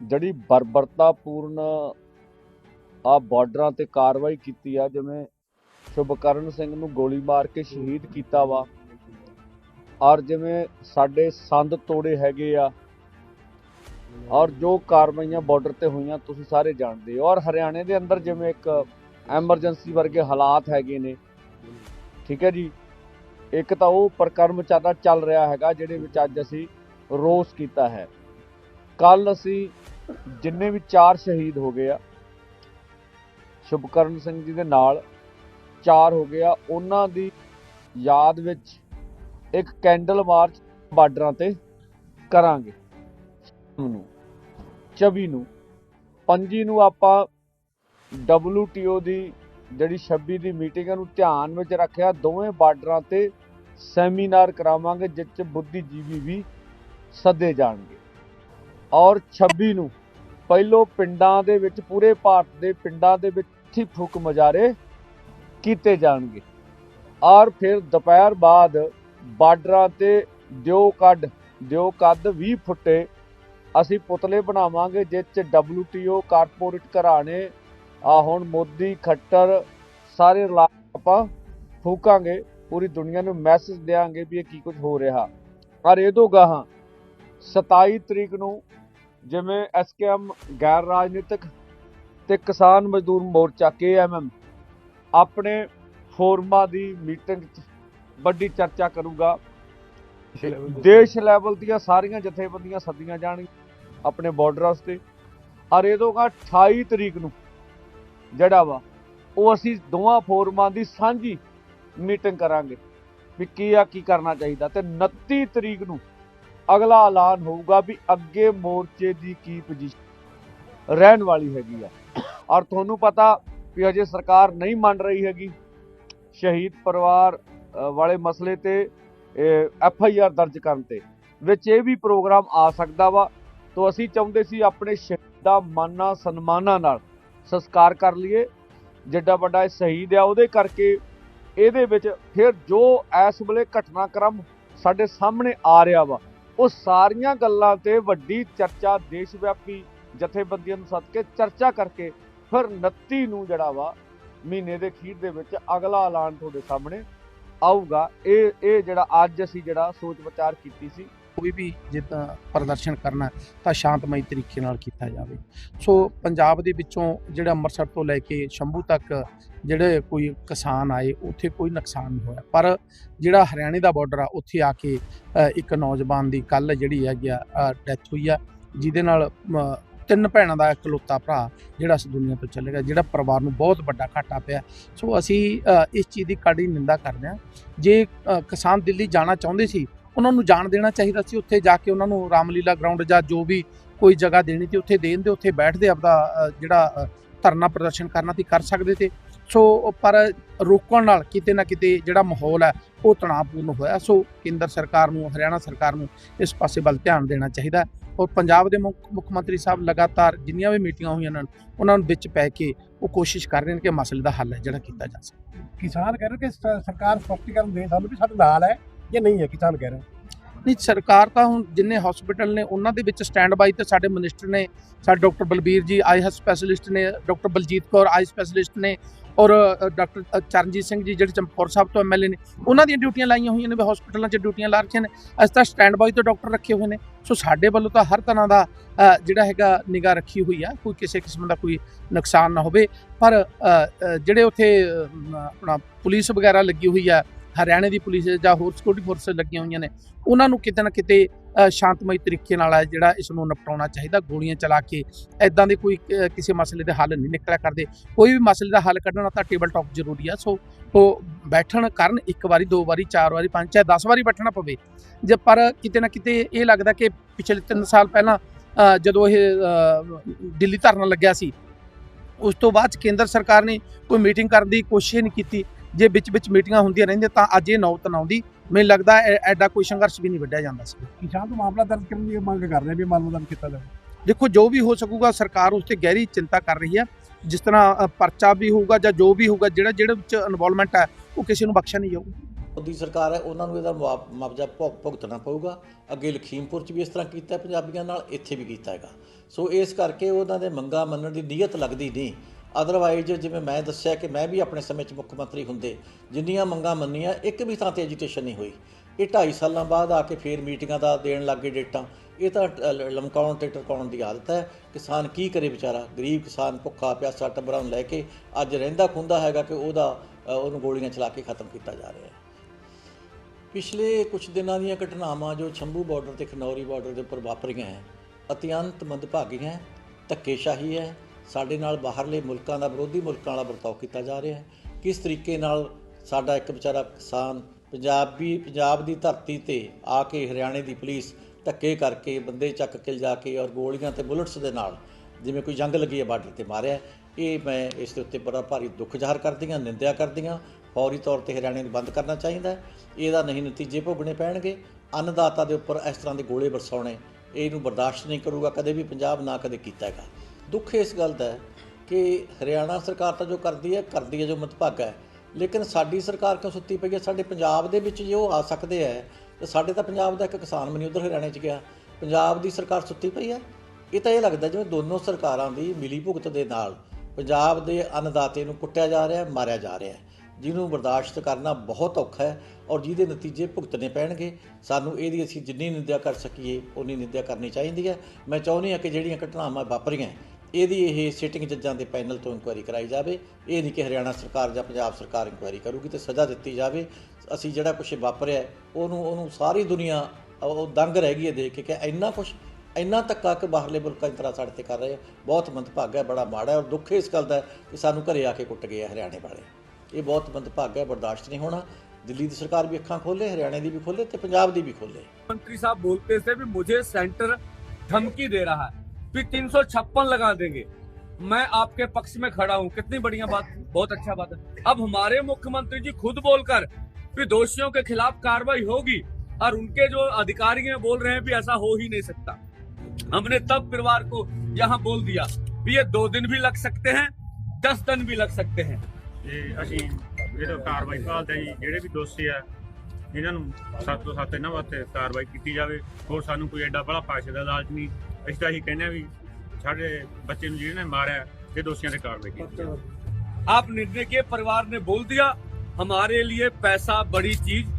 ਜਿਹੜੀ ਬਰਬਰਤਾਪੂਰਨ ਆ ਬਾਰਡਰਾਂ ਤੇ ਕਾਰਵਾਈ ਕੀਤੀ ਆ, ਜਿਵੇਂ ਸ਼ੁਭਕਰਨ ਸਿੰਘ ਨੂੰ ਗੋਲੀ ਮਾਰ ਕੇ ਸ਼ਹੀਦ ਕੀਤਾ ਵਾ, ਔਰ ਜਿਵੇਂ ਸਾਡੇ ਸੰਦ ਤੋੜੇ ਹੈਗੇ ਆ, ਔਰ ਜੋ ਕਾਰਵਾਈਆਂ ਬਾਰਡਰ ਤੇ ਹੋਈਆਂ, ਤੁਸੀਂ ਸਾਰੇ ਜਾਣਦੇ ਹੋ, ਔਰ ਹਰਿਆਣੇ ਦੇ ਅੰਦਰ ਜਿਵੇਂ ਇੱਕ ਐਮਰਜੈਂਸੀ ਵਰਗੇ ਹਾਲਾਤ ਹੈਗੇ ਨੇ, ਠੀਕ ਹੈ ਜੀ, ਇੱਕ ਤਾਂ ਉਹ ਪ੍ਰਕਰਮ ਚੱਲਦਾ ਚੱਲ ਰਿਹਾ ਹੈਗਾ ਜਿਹੜੇ ਵਿੱਚ ਅੱਜ ਅਸੀਂ ਰੋਸ ਕੀਤਾ ਹੈ। ਕੱਲ ਅਸੀਂ ਜਿੰਨੇ ਵੀ ਚਾਰ ਸ਼ਹੀਦ ਹੋ ਗਏ ਆ, ਸ਼ੁਭਕਰਨ ਸਿੰਘ ਜੀ ਦੇ ਨਾਲ ਚਾਰ ਹੋ ਗਏ ਆ, ਉਹਨਾਂ ਦੀ ਯਾਦ ਵਿੱਚ ਇੱਕ ਕੈਂਡਲ ਮਾਰਚ ਬਾਰਡਰਾਂ ਤੇ ਕਰਾਂਗੇ। ਸ਼ਾਮ ਨੂੰ 24 ਨੂੰ 25 ਨੂੰ ਆਪਾਂ WTO ਦੀ ਜਿਹੜੀ 26 ਦੀ ਮੀਟਿੰਗ ਨੂੰ ਧਿਆਨ ਵਿੱਚ ਰੱਖਿਆ, ਦੋਵੇਂ ਬਾਰਡਰਾਂ ਤੇ ਸੈਮੀਨਾਰ ਕਰਾਵਾਂਗੇ ਜਿਸ 'ਚ ਬੁੱਧੀਜੀਵੀ ਵੀ ਸੱਦੇ ਜਾਣਗੇ। ਔਰ 26 ਨੂੰ ਪਹਿਲੋ ਪਿੰਡਾਂ ਦੇ ਵਿੱਚ, ਪੂਰੇ ਭਾਰਤ ਦੇ ਪਿੰਡਾਂ ਦੇ ਵਿੱਚ ਥੀ ਫੁਕ ਮਜਾਰੇ ਕੀਤੇ ਜਾਣਗੇ। ਔਰ ਫਿਰ ਦੁਪਹਿਰ ਬਾਅਦ ਬਾਰਡਰਾਂ ਤੇ ਦਿਓ ਕੱਢ, ਦਿਓ ਕੱਦ 20 ਫੁੱਟੇ ਅਸੀਂ ਪੁਤਲੇ ਬਣਾਵਾਂਗੇ, ਜਿਸ ਚ WTO ਕਾਰਪੋਰੇਟ ਘਰਾਣੇ, ਆ ਹੁਣ ਮੋਦੀ, ਖੱਟਰ, ਸਾਰੇ ਆਪਾਂ ਫੂਕਾਂਗੇ, ਪੂਰੀ ਦੁਨੀਆ ਨੂੰ ਮੈਸੇਜ ਦੇਾਂਗੇ ਵੀ ਇਹ ਕੀ ਕੁਝ ਹੋ ਰਿਹਾ। ਔਰ ਇਹ ਤੋਂ ਗਾਹਾਂ 27 ਤਰੀਕ ਨੂੰ ਜਿਵੇਂ ਐਸਕੇਐਮ ਗੈਰ ਰਾਜਨੀਤਿਕ ਤੇ ਕਿਸਾਨ ਮਜ਼ਦੂਰ ਮੋਰਚਾ ਕੇਐਮਐਮ ਆਪਣੇ ਫੋਰਮਾਂ ਦੀ ਮੀਟਿੰਗ 'ਚ ਵੱਡੀ ਚਰਚਾ ਕਰੂਗਾ। ਦੇਸ਼ ਲੈਵਲ ਦੀਆਂ ਸਾਰੀਆਂ ਜਥੇਬੰਦੀਆਂ ਸੱਦੀਆਂ ਜਾਣਗੀਆਂ ਆਪਣੇ ਬਾਰਡਰਾਂ ਤੇ। ਔਰ ਇਹ ਤੋਂ ਗਾ 28 ਤਰੀਕ ਨੂੰ ਜਿਹੜਾ ਵਾ ਉਹ ਅਸੀਂ ਦੋਵਾਂ ਫੋਰਮਾਂ ਦੀ ਸਾਂਝੀ ਮੀਟਿੰਗ ਕਰਾਂਗੇ ਵੀ ਕੀ ਆ ਕੀ ਕਰਨਾ ਚਾਹੀਦਾ। ਤੇ 29 ਤਰੀਕ ਨੂੰ ਅਗਲਾ ਐਲਾਨ ਹੋਊਗਾ ਵੀ ਅੱਗੇ ਮੋਰਚੇ ਦੀ ਕੀ ਪੋਜੀਸ਼ਨ ਰਹਿਣ ਵਾਲੀ ਹੈਗੀ ਆ। ਔਰ ਤੁਹਾਨੂੰ ਪਤਾ ਵੀ ਅਜੇ ਸਰਕਾਰ ਨਹੀਂ ਮੰਨ ਰਹੀ ਹੈਗੀ। ਸ਼ਹੀਦ ਪਰਿਵਾਰ ਵਾਲੇ ਮਸਲੇ ਤੇ ਐਫ ਆਈ ਆਰ ਦਰਜ ਕਰਨ ਤੇ, ਵਿੱਚ ਇਹ ਵੀ ਪ੍ਰੋਗਰਾਮ ਆ ਸਕਦਾ ਵਾ। ਤੋਂ ਅਸੀਂ ਚਾਹੁੰਦੇ ਸੀ ਆਪਣੇ ਸ਼ਹੀਦਾਂ ਮਾਨਾਂ, ਸਨਮਾਨਾਂ ਨਾਲ ਸੰਸਕਾਰ ਕਰ ਲਈਏ। ਜਿੱਡਾ ਵੱਡਾ ਇਹ ਸ਼ਹੀਦ ਆ, ਉਹਦੇ ਕਰਕੇ ਇਹਦੇ ਵਿੱਚ ਫਿਰ ਜੋ ਇਸ ਵੇਲੇ ਘਟਨਾਕ੍ਰਮ ਸਾਡੇ ਸਾਹਮਣੇ ਆ ਰਿਹਾ ਵਾ ਉਹ ਸਾਰੀਆਂ ਗੱਲਾਂ ਤੇ ਵੱਡੀ ਚਰਚਾ ਦੇਸ਼ ਵਿਆਪੀ ਜਥੇਬੰਦੀਆਂ ਨੂੰ ਸੱਦ ਕੇ ਚਰਚਾ ਕਰਕੇ ਫਿਰ 29 ਨੂੰ ਜਿਹੜਾ ਵਾ ਮਹੀਨੇ ਦੇ ਅਖੀਰ ਦੇ ਵਿੱਚ ਅਗਲਾ ਐਲਾਨ ਤੁਹਾਡੇ ਸਾਹਮਣੇ ਆਊਗਾ। ਇਹ ਇਹ ਜਿਹੜਾ ਅੱਜ ਅਸੀਂ ਜਿਹੜਾ ਸੋਚ ਵਿਚਾਰ ਕੀਤੀ ਸੀ ਕੋਈ ਵੀ ਜਿੱਦਾਂ ਪ੍ਰਦਰਸ਼ਨ ਕਰਨਾ ਤਾਂ ਸ਼ਾਂਤਮਈ ਤਰੀਕੇ ਨਾਲ ਕੀਤਾ ਜਾਵੇ। ਸੋ ਪੰਜਾਬ ਦੇ ਵਿੱਚੋਂ ਜਿਹੜਾ ਅੰਮ੍ਰਿਤਸਰ ਤੋਂ ਲੈ ਕੇ ਸ਼ੰਭੂ ਤੱਕ ਜਿਹੜੇ ਕੋਈ ਕਿਸਾਨ ਆਏ, ਉੱਥੇ ਕੋਈ ਨੁਕਸਾਨ ਨਹੀਂ ਹੋਇਆ। ਪਰ ਜਿਹੜਾ ਹਰਿਆਣੇ ਦਾ ਬਾਰਡਰ ਆ, ਉੱਥੇ ਆ ਕੇ ਇੱਕ ਨੌਜਵਾਨ ਦੀ ਕੱਲ ਜਿਹੜੀ ਹੈਗੀ ਆ ਡੈਥ ਹੋਈ ਆ, ਜਿਹਦੇ ਨਾਲ ਤਿੰਨ ਭੈਣਾਂ ਦਾ ਇਕਲੌਤਾ ਭਰਾ ਜਿਹੜਾ ਇਸ ਦੁਨੀਆ ਤੋਂ ਚਲੇ ਗਿਆ, ਜਿਹੜਾ ਪਰਿਵਾਰ ਨੂੰ ਬਹੁਤ ਵੱਡਾ ਘਾਟਾ ਪਿਆ। ਸੋ ਅਸੀਂ ਇਸ ਚੀਜ਼ ਦੀ ਕੜੀ ਨਿੰਦਾ ਕਰਦੇ ਹਾਂ। ਜੇ ਕਿਸਾਨ ਦਿੱਲੀ ਜਾਣਾ ਚਾਹੁੰਦੇ ਸੀ ਉਹਨਾਂ ਨੂੰ ਜਾਣ ਦੇਣਾ ਚਾਹੀਦਾ ਸੀ, ਉੱਥੇ ਜਾ ਕੇ ਉਹਨਾਂ ਨੂੰ ਰਾਮਲੀਲਾ ਗਰਾਊਂਡ ਜਾਂ ਜੋ ਵੀ ਕੋਈ ਜਗ੍ਹਾ ਦੇਣੀ ਤੇ ਉੱਥੇ ਦੇਣ ਦੇ, ਉੱਥੇ ਬੈਠਦੇ ਆਪਦਾ ਜਿਹੜਾ ਧਰਨਾ ਪ੍ਰਦਰਸ਼ਨ ਕਰਨਾ ਸੀ, ਕਰ ਸਕਦੇ ਤੇ ਸੋ, ਪਰ ਰੋਕਣ ਨਾਲ ਕਿਤੇ ਨਾ ਕਿਤੇ ਜਿਹੜਾ ਮਾਹੌਲ ਹੈ, ਉਹ ਤਣਾਅਪੂਰਨ ਹੋਇਆ। ਸੋ, ਕੇਂਦਰ ਸਰਕਾਰ ਨੂੰ, ਹਰਿਆਣਾ ਸਰਕਾਰ ਨੂੰ ਇਸ ਪਾਸੇ ਵੱਲ ਧਿਆਨ ਦੇਣਾ ਚਾਹੀਦਾ ਔਰ ਪੰਜਾਬ ਦੇ ਮੁੱਖ ਮੁੱਖ ਮੰਤਰੀ ਸਾਹਿਬ ਲਗਾਤਾਰ ਜਿੰਨੀਆਂ ਵੀ ਮੀਟਿੰਗਾਂ ਹੋਈਆਂ ਹਨ ਉਹਨਾਂ ਨੂੰ ਵਿੱਚ ਪੈ ਕੇ ਉਹ ਕੋਸ਼ਿਸ਼ ਕਰ ਰਹੇ ਨੇ ਕਿ ਮਸਲੇ ਦਾ ਹੱਲ ਹੈ, ਜਿਹੜਾ ਕੀਤਾ ਜਾ ਸਕੇ। ਕਿਸਾਨ ਕਹਿ ਰਹੇ ਕਿ ਸਰਕਾਰ ਸਪਸ਼ਟੀਕਰਨ ਦੇ ਸਾਨੂੰ ਵੀ ਸਾਡੇ ਨਾਲ ਹੈ। ਜਾਂ ਨਹੀਂ ਹੈ ਕਿਸਾਨ ਕਹਿ ਰਹੇ ਨਹੀਂ ਸਰਕਾਰ ਤਾਂ ਹੁਣ ਜਿੰਨੇ ਹਸਪੀਟਲ ਨੇ ਉਹਨਾਂ ਦੇ ਵਿੱਚ ਸਟੈਂਡ ਬਾਈ ਤੇ ਸਾਡੇ ਮਿਨਿਸਟਰ ਨੇ ਸਾਡੇ doctor Balbir ji eye specialist ਨੇ doctor Baljeet Kaur eye specialist ਨੇ ਔਰ ਡਾਕਟਰ ਚਰਨਜੀਤ ਸਿੰਘ ਜੀ ਜਿਹੜੇ ਚਮਕੌਰ ਸਾਹਿਬ ਤੋਂ ਐਮਐਲਏ ਨੇ ਉਹਨਾਂ ਦੀਆਂ ਡਿਊਟੀਆਂ ਲਾਈਆਂ ਹੋਈਆਂ ਨੇ ਵੀ ਹਸਪੀਟਲਾਂ 'ਚ ਡਿਊਟੀਆਂ ਲਾ ਰੱਖੀਆਂ ਨੇ। ਅਸੀਂ ਤਾਂ ਸਟੈਂਡ ਬਾਈ ਤੋਂ ਡਾਕਟਰ ਰੱਖੇ ਹੋਏ ਨੇ। ਸੋ ਸਾਡੇ ਵੱਲੋਂ ਤਾਂ ਹਰ ਤਰ੍ਹਾਂ ਦਾ ਅ, ਜਿਹੜਾ ਹੈਗਾ ਨਿਗਾਹ ਰੱਖੀ ਹੋਈ ਆ ਕੋਈ ਕਿਸੇ ਕਿਸਮ ਦਾ ਕੋਈ ਨੁਕਸਾਨ ਨਾ ਹੋਵੇ। ਪਰ ਅ, ਅ, ਜਿਹੜੇ ਉੱਥੇ ਅ, ਆਪਣਾ ਪੁਲਿਸ ਵਗੈਰਾ ਲੱਗੀ ਹੋਈ ਆ ਹਰਿਆਣੇ ਦੀ ਪੁਲਿਸ ਜਾਂ ਹੋਰ ਸਿਕਿਉਰਿਟੀ ਫੋਰਸ ਲੱਗੀਆਂ ਹੋਈਆਂ ਨੇ, ਉਹਨਾਂ ਨੂੰ ਕਿਤੇ ਨਾ ਕਿਤੇ ਸ਼ਾਂਤਮਈ ਤਰੀਕੇ ਨਾਲ ਹੈ ਜਿਹੜਾ ਇਸ ਨੂੰ ਨਿਪਟਾਉਣਾ ਚਾਹੀਦਾ, ਗੋਲੀਆਂ ਚਲਾ ਕੇ ਐਦਾਂ ਦੇ ਕੋਈ ਕਿਸੇ ਮਸਲੇ ਦੇ ਹੱਲ ਨਹੀਂ ਨਿਕਲਿਆ ਕਰਦੇ। ਕੋਈ ਵੀ ਮਸਲੇ ਦਾ ਹੱਲ ਕੱਢਣਾ ਤਾਂ ਟੇਬਲ ਟਾਕ ਜ਼ਰੂਰੀ ਆ। ਸੋ, ਉਹ ਬੈਠਣ ਕਰਨ ਇੱਕ ਵਾਰੀ, ਦੋ ਵਾਰੀ, ਚਾਰ ਵਾਰੀ, ਪੰਜ, ਚਾਹੇ 10 ਵਾਰੀ ਬੈਠਣਾ ਪਵੇ। ਜੇ ਪਰ ਕਿਤੇ ਨਾ ਕਿਤੇ ਇਹ ਲੱਗਦਾ ਕਿ ਪਿਛਲੇ 3 ਸਾਲ ਪਹਿਲਾਂ ਜਦੋਂ ਇਹ ਦਿੱਲੀ ਧਰਨਾ ਲੱਗਿਆ ਸੀ, ਉਸ ਤੋਂ ਬਾਅਦ 'ਚ ਕੇਂਦਰ ਸਰਕਾਰ ਨੇ ਕੋਈ ਮੀਟਿੰਗ ਕਰਨ ਦੀ ਕੋਸ਼ਿਸ਼ ਨਹੀਂ ਕੀਤੀ। ਜੇ ਵਿੱਚ ਵਿੱਚ ਮੀਟਿੰਗਾਂ ਹੁੰਦੀਆਂ ਰਹਿੰਦੀਆਂ ਤਾਂ ਅੱਜ ਇਹ ਨੌਬਤ ਨਾ ਆਉਂਦੀ। ਮੈਨੂੰ ਲੱਗਦਾ ਐ- ਐਡਾ ਕੋਈ ਸੰਘਰਸ਼ ਵੀ ਨਹੀਂ ਵੱਢਿਆ ਜਾਂਦਾ ਸੀ। ਕਿਸਾਨ ਤੋਂ ਮਾਮਲਾ ਦਰਜ ਕਰਨ ਦੀ ਮੰਗ ਕਰ ਰਹੇ ਵੀ ਮਾਮਲਾ ਦਰਜ ਕੀਤਾ ਜਾਵੇ। ਦੇਖੋ ਜੋ ਵੀ ਹੋ ਸਕੂਗਾ ਸਰਕਾਰ ਉਸ ਤੇ ਗਹਿਰੀ ਚਿੰਤਾ ਕਰ ਰਹੀ ਹੈ। ਜਿਸ ਤਰ੍ਹਾਂ ਪਰਚਾ ਵੀ ਹੋਊਗਾ ਜਾਂ ਜੋ ਵੀ ਹੋਊਗਾ ਜਿਹੜਾ ਜਿਹੜੇ ਵਿੱਚ ਇਨਵੋਲਵਮੈਂਟ ਹੈ ਉਹ ਕਿਸੇ ਨੂੰ ਬਖਸ਼ਿਆ ਨਹੀਂ ਜਾਊਗਾ। ਮੋਦੀ ਸਰਕਾਰ ਹੈ ਉਹਨਾਂ ਨੂੰ ਇਹਦਾ ਮੁਆ- ਮੁਆਵਜ਼ਾ ਭੁਗ- ਭੁਗਤਣਾ ਪਊਗਾ। ਅੱਗੇ ਲਖੀਮਪੁਰ 'ਚ ਵੀ ਇਸ ਤਰ੍ਹਾਂ ਕੀਤਾ ਪੰਜਾਬੀਆਂ ਨਾਲ ਇੱਥੇ ਵੀ ਕੀਤਾ ਹੈਗਾ। ਸੋ ਇਸ ਕਰਕੇ ਉਹਨਾਂ ਦੇ ਮੰਗਾ ਮੰਨਣ ਦੀ ਨੀਅਤ ਲੱਗਦੀ ਨਹੀਂ। ਅਦਰਵਾਈਜ਼ ਜਿਵੇਂ ਮੈਂ ਦੱਸਿਆ ਕਿ ਮੈਂ ਵੀ ਆਪਣੇ ਸਮੇਂ 'ਚ ਮੁੱਖ ਮੰਤਰੀ ਹੁੰਦੇ, ਜਿੰਨੀਆਂ ਮੰਗਾਂ ਮੰਨੀਆਂ, ਇੱਕ ਵੀ ਥਾਂ ਤੇ ਐਜੀਟੇਸ਼ਨ ਨਹੀਂ ਹੋਈ। ਇਹ 2.5 ਸਾਲਾਂ ਬਾਅਦ ਆ ਕੇ ਫੇਰ ਮੀਟਿੰਗਾਂ ਦਾ ਦੇਣ ਲੱਗੇ ਡੇਟਾਂ। ਇਹ ਤਾਂ ਲ- ਲਮਕਾਉਣ ਤੇ ਟਰਕਾਉਣ ਦੀ ਆਦਤ ਹੈ। ਕਿਸਾਨ ਕੀ ਕਰੇ ਵਿਚਾਰਾ? ਗਰੀਬ ਕਿਸਾਨ ਭੁੱਖਾ ਪਿਆਸਾ ਟੱਬਰਾਂ ਨੂੰ ਲੈ ਕੇ ਅੱਜ ਰਹਿੰਦਾ ਖੁੰਦਾ ਹੈਗਾ ਕਿ ਉਹਦਾ ਉਹਨੂੰ ਗੋਲੀਆਂ ਚਲਾ ਕੇ ਖਤਮ ਕੀਤਾ ਜਾ ਰਿਹਾ ਹੈ। ਪਿਛਲੇ ਕੁਝ ਦਿਨਾਂ ਦੀਆਂ ਘਟਨਾਵਾਂ ਜੋ ਛੰਭੂ ਬਾਰਡਰ ਤੇ ਖਨੌਰੀ ਬਾਰਡਰ ਦੇ ਉੱਪਰ ਵਾਪਰੀਆਂ ਹੈ, ਅਤਿਅੰਤ ਮੰਦਭਾਗੀਆਂ ਹੈ, ਧੱਕੇਸ਼ਾਹੀ ਹੈ। ਸਾਡੇ ਨਾਲ ਬਾਹਰਲੇ ਮੁਲਕਾਂ ਦਾ, ਵਿਰੋਧੀ ਮੁਲਕਾਂ ਵਾਲਾ ਵਰਤਾਓ ਕੀਤਾ ਜਾ ਰਿਹਾ ਹੈ। ਕਿਸ ਤਰੀਕੇ ਨਾਲ ਸਾਡਾ ਇੱਕ ਵਿਚਾਰਾ ਕਿਸਾਨ ਪੰਜਾਬੀ ਪੰਜਾਬ ਦੀ ਧਰਤੀ ਤੇ ਆ ਕੇ ਹਰਿਆਣੇ ਦੀ ਪੁਲਿਸ ਧੱਕੇ ਕਰਕੇ, ਬੰਦੇ ਚੱਕ ਕੇ ਲਿਜਾ ਕੇ ਔਰ ਗੋਲੀਆਂ ਤੇ ਬੁਲਟਸ ਦੇ ਨਾਲ ਜਿਵੇਂ ਕੋਈ ਜੰਗ ਲੱਗੀ ਹੈ, ਬਾਰਡਰ ਤੇ ਮਾਰਿਆ ਇਹ ਮੈਂ ਇਸ ਦੇ ਉੱਤੇ ਬੜਾ ਭਾਰੀ ਦੁੱਖ ਜ਼ਾਹਰ ਕਰਦੀ ਹਾਂ, ਨਿੰਦਿਆ ਕਰਦੀ ਹਾਂ। ਫੌਰੀ ਤੌਰ ਤੇ ਹਰਿਆਣੇ ਨੂੰ ਬੰਦ ਕਰਨਾ ਚਾਹੀਦਾ ਹੈ। ਇਹਦਾ ਨਹੀਂ ਨਤੀਜੇ ਭੋਗਣੇ ਪੈਣਗੇ। ਅੰਨਦਾਤਾ ਦੇ ਉੱਪਰ ਇਸ ਤਰ੍ਹਾਂ ਦੇ ਗੋਲੇ ਬਰਸਾਉਣੇ ਇਹਨੂੰ ਬਰਦਾਸ਼ਤ ਨਹੀਂ ਕਰੂਗਾ, ਕਦੇ ਵੀ ਪੰਜਾਬ ਨਾ ਕਦੇ ਕੀਤਾ ਹੈਗਾ। ਦੁੱਖ ਇਸ ਗੱਲ ਦਾ ਹੈ ਕਿ ਹਰਿਆਣਾ ਸਰਕਾਰ ਤਾਂ ਜੋ ਕਰਦੀ ਹੈ ਕਰਦੀ ਹੈ ਜੋ ਮਤਭਾਗਾ ਹੈ। ਲੇਕਿਨ ਸਾਡੀ ਸਰਕਾਰ ਕਿਉਂ ਸੁੱਤੀ ਪਈ ਹੈ? ਸਾਡੇ ਪੰਜਾਬ ਦੇ ਵਿੱਚ ਜੇ ਉਹ ਆ ਸਕਦੇ ਹੈ, ਤੇ ਸਾਡੇ ਤਾਂ ਪੰਜਾਬ ਦਾ ਇੱਕ ਕਿਸਾਨ ਮਨੀ ਉਧਰ ਹਰਿਆਣੇ 'ਚ ਗਿਆ। ਪੰਜਾਬ ਦੀ ਸਰਕਾਰ ਸੁੱਤੀ ਪਈ ਹੈ। ਇਹ ਤਾਂ ਇਹ ਲੱਗਦਾ ਜਿਵੇਂ ਦੋਨੋਂ ਸਰਕਾਰਾਂ ਦੀ ਮਿਲੀ ਭੁਗਤ ਦੇ ਨਾਲ ਪੰਜਾਬ ਦੇ ਅੰਨਦਾਤੇ ਨੂੰ ਕੁੱਟਿਆ ਜਾ ਰਿਹਾ ਹੈ ਮਾਰਿਆ ਜਾ ਰਿਹਾ ਹੈ। ਜਿਹਨੂੰ ਬਰਦਾਸ਼ਤ ਕਰਨਾ ਬਹੁਤ ਔਖਾ ਹੈ ਔਰ ਜਿਹਦੇ ਨਤੀਜੇ ਭੁਗਤਣੇ ਪੈਣਗੇ, ਸਾਨੂੰ ਇਹਦੀ ਅਸੀਂ ਜਿੰਨੀ ਨਿੰਦਿਆ ਕਰ ਸਕੀਏ ਉਨੀ ਨਿੰਦਿਆ ਕਰਨੀ ਚਾਹੀਦੀ ਹੈ। ਮੈਂ ਚਾਹੁੰਦੀ ਹਾਂ ਕਿ ਜਿਹੜੀਆਂ ਘਟਨਾਵਾਂ ਵਾਪਰੀਆਂ ਇਹਦੀ ਇਹ ਸਿਟਿੰਗ ਜੱਜਾਂ ਦੇ ਪੈਨਲ ਤੋਂ ਇਨਕੁਆਇਰੀ ਕਰਾਈ ਜਾਵੇ ਇਹ ਨਹੀਂ ਕਿ ਹਰਿਆਣਾ ਸਰਕਾਰ ਜਾਂ ਪੰਜਾਬ ਸਰਕਾਰ ਇਨਕੁਆਇਰੀ ਕਰੂਗੀ ਤੇ ਸਜ਼ਾ ਦਿੱਤੀ ਜਾਵੇ। ਅਸੀਂ ਜਿਹੜਾ ਕੁਝ ਵਾਪਰਿਆ, ਉਹਨੂੰ ਉਹਨੂੰ ਸਾਰੀ ਦੁਨੀਆ, ਉਹ ਦੰਗ ਰਹਿ ਗਈ ਹੈ ਦੇਖ ਕੇ ਕਿ ਇੰਨਾ ਕੁਝ ਇੰਨਾ ਧੱਕਾ ਕਿ ਬਾਹਰਲੇ ਮੁਲਕਾਂ ਦੀ ਤਰ੍ਹਾਂ ਸਾਡੇ ਤੇ ਕਰ ਰਹੇ ਆ। ਬਹੁਤ ਮੰਦਭਾਗਾ ਬੜਾ ਮਾੜਾ ਹੈ ਔਰ ਦੁੱਖ ਇਸ ਗੱਲ ਦਾ ਕਿ ਸਾਨੂੰ ਘਰੇ ਆ ਕੇ ਕੁੱਟ ਗਏ ਹਰਿਆਣੇ ਵਾਲੇ। ਇਹ ਬਹੁਤ ਮੰਦਭਾਗਾ ਬਰਦਾਸ਼ਤ ਨਹੀਂ ਹੋਣਾ। ਦਿੱਲੀ ਦੀ ਸਰਕਾਰ ਵੀ ਅੱਖਾਂ ਖੋਲੇ ਹਰਿਆਣੇ ਦੀ ਵੀ ਖੋਲੇ ਤੇ ਪੰਜਾਬ ਦੀ ਵੀ ਖੋਲੇ ਮੰਤਰੀ ਸਾਹਿਬ ਬੋਲਦੇ ਸੇ ਵੀ ਮੁਝੇ ਸੈਂਟਰ ਧਮਕੀ ਦੇ ਰਹਾ ਹੈ। फिर तीन लगा देंगे मैं आपके पक्ष में खड़ा हूँ कितनी बढ़िया बात बहुत अच्छा बात है अब हमारे मुख्यमंत्री जी खुद बोलकर भी दोषियों के खिलाफ कार्रवाई होगी और उनके जो अधिकारी हैं बोल रहे हैं भी ऐसा हो ही नहीं सकता हमने तब परिवार को यहाँ बोल दिया भी ये दो दिन भी लग सकते हैं दस दिन भी लग सकते हैं ਤੇ ਅਸੀਂ ਇਹਦਾ ਕਾਰਵਾਈ ਭਾਲਦੇ ਹਾਂ ਜੀ ਜਿਹੜੇ ਵੀ ਦੋਸ਼ੀ ਆ ਇਹਨਾਂ ਨੂੰ ਸੱਤ ਤੋਂ ਸੱਤ ਇਹਨਾਂ ਵਾਸਤੇ ਕਾਰਵਾਈ ਕੀਤੀ ਜਾਵੇ ਹੋਰ ਸਾਨੂੰ ਕੋਈ ਐਡਾ ਬੜਾ ਪੈਸੇ ਦਾ ਲਾਲਚ ਨਹੀਂ ਅਸੀਂ ਤਾਂ ਇਹੀ ਕਹਿੰਦੇ ਆ ਵੀ ਸਾਡੇ ਬੱਚੇ ਨੂੰ ਜਿਹਨੇ ਮਾਰਿਆ ਤੇ ਦੋਸ਼ੀਆਂ ਤੇ ਕਾਰਵਾਈ ਕੀਤੀ ਜਾਵੇ आप निर्णय के परिवार ने बोल दिया हमारे लिए पैसा बड़ी चीज